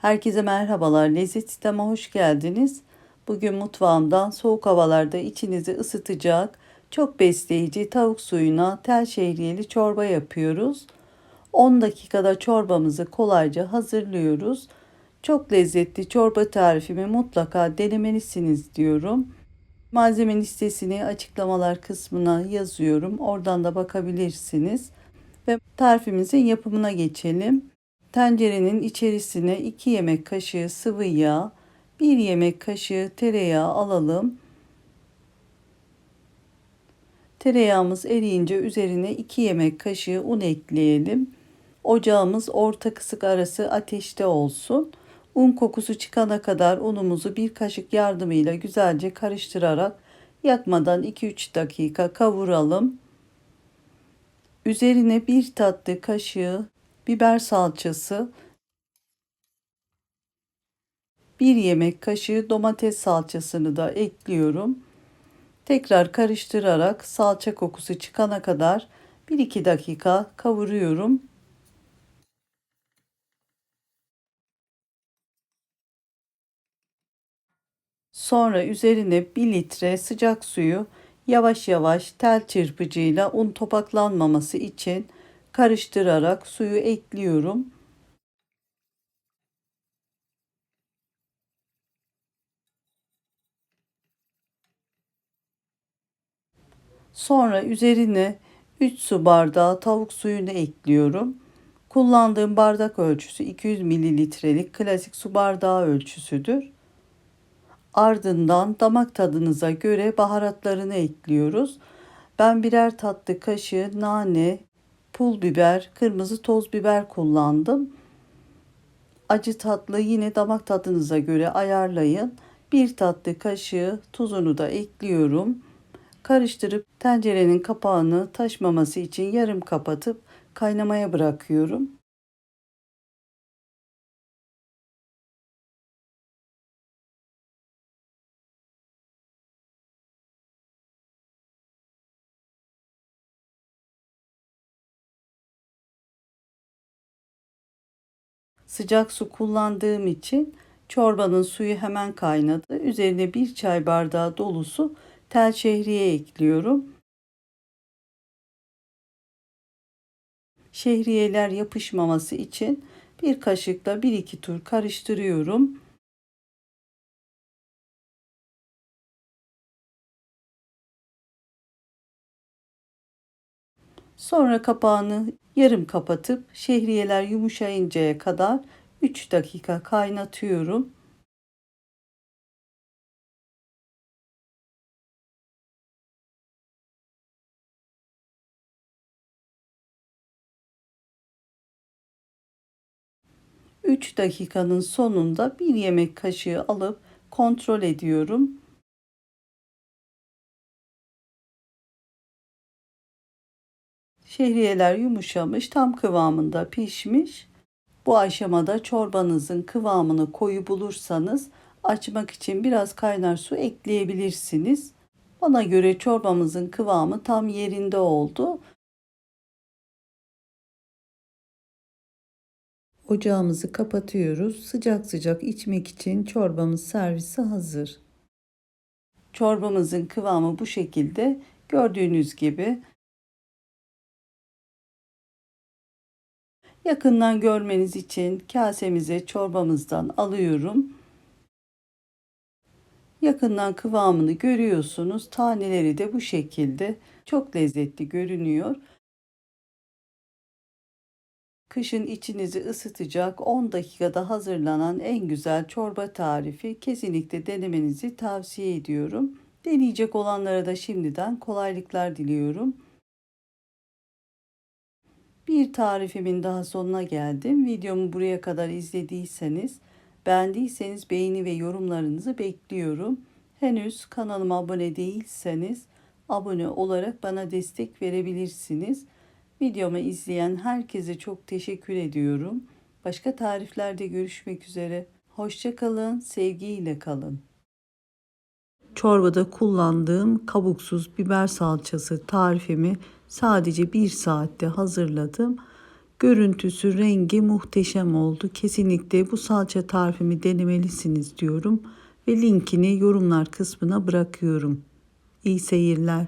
Herkese merhabalar. Lezzet Sistem'e hoş geldiniz. Bugün mutfağımdan soğuk havalarda içinizi ısıtacak, çok besleyici tavuk suyuna tel şehriyeli çorba yapıyoruz. 10 dakikada çorbamızı kolayca hazırlıyoruz. Çok lezzetli çorba tarifimi mutlaka denemelisiniz diyorum. Malzeme listesini açıklamalar kısmına yazıyorum. Oradan da bakabilirsiniz. Ve tarifimizin yapımına geçelim. Tencerenin içerisine 2 yemek kaşığı sıvı yağ, 1 yemek kaşığı tereyağı alalım. Tereyağımız eriyince üzerine 2 yemek kaşığı un ekleyelim. Ocağımız orta kısık arası ateşte olsun. Un kokusu çıkana kadar unumuzu bir kaşık yardımıyla güzelce karıştırarak yakmadan 2-3 dakika kavuralım. Üzerine bir tatlı kaşığı biber salçası, 1 yemek kaşığı domates salçasını da ekliyorum. Tekrar karıştırarak salça kokusu çıkana kadar 1-2 dakika kavuruyorum. Sonra üzerine 1 litre sıcak suyu yavaş yavaş tel çırpıcıyla un topaklanmaması için karıştırarak suyu ekliyorum. Sonra üzerine 3 su bardağı tavuk suyunu ekliyorum. Kullandığım bardak ölçüsü 200 mililitrelik klasik su bardağı ölçüsüdür. Ardından damak tadınıza göre baharatlarını ekliyoruz. Ben birer tatlı kaşığı nane, pul biber, kırmızı toz biber kullandım. Acı tatlı yine damak tadınıza göre ayarlayın. Bir tatlı kaşığı tuzunu da ekliyorum. Karıştırıp tencerenin kapağını taşmaması için yarım kapatıp kaynamaya bırakıyorum. Sıcak su kullandığım için çorbanın suyu hemen kaynadı. Üzerine bir çay bardağı dolusu tel şehriye ekliyorum. Şehriyeler yapışmaması için bir kaşıkla 1-2 tur karıştırıyorum. Sonra kapağını yarım kapatıp şehriyeler yumuşayıncaya kadar 3 dakika kaynatıyorum. Üç dakikanın sonunda bir yemek kaşığı alıp kontrol ediyorum. Şehriyeler yumuşamış, tam kıvamında pişmiş. Bu aşamada çorbanızın kıvamını koyu bulursanız açmak için biraz kaynar su ekleyebilirsiniz. Bana göre çorbamızın kıvamı tam yerinde oldu. Ocağımızı kapatıyoruz. Sıcak sıcak içmek için çorbamız servise hazır. Çorbamızın kıvamı bu şekilde. Gördüğünüz gibi Yakından görmeniz için kasemize çorbamızdan alıyorum. Yakından kıvamını görüyorsunuz. Taneleri de bu şekilde çok lezzetli görünüyor. Kışın içinizi ısıtacak 10 dakikada hazırlanan en güzel çorba tarifi kesinlikle denemenizi tavsiye ediyorum. Deneyecek olanlara da şimdiden kolaylıklar diliyorum. Bir tarifimin daha sonuna geldim. Videomu buraya kadar izlediyseniz, beğendiyseniz beğeni ve yorumlarınızı bekliyorum. Henüz kanalıma abone değilseniz abone olarak bana destek verebilirsiniz. Videomu izleyen herkese çok teşekkür ediyorum. Başka tariflerde görüşmek üzere. Hoşçakalın, sevgiyle kalın. Çorbada kullandığım kabuksuz biber salçası tarifimi sadece bir saatte hazırladım. Görüntüsü, rengi muhteşem oldu. Kesinlikle bu salça tarifimi denemelisiniz diyorum ve linkini yorumlar kısmına bırakıyorum. İyi seyirler.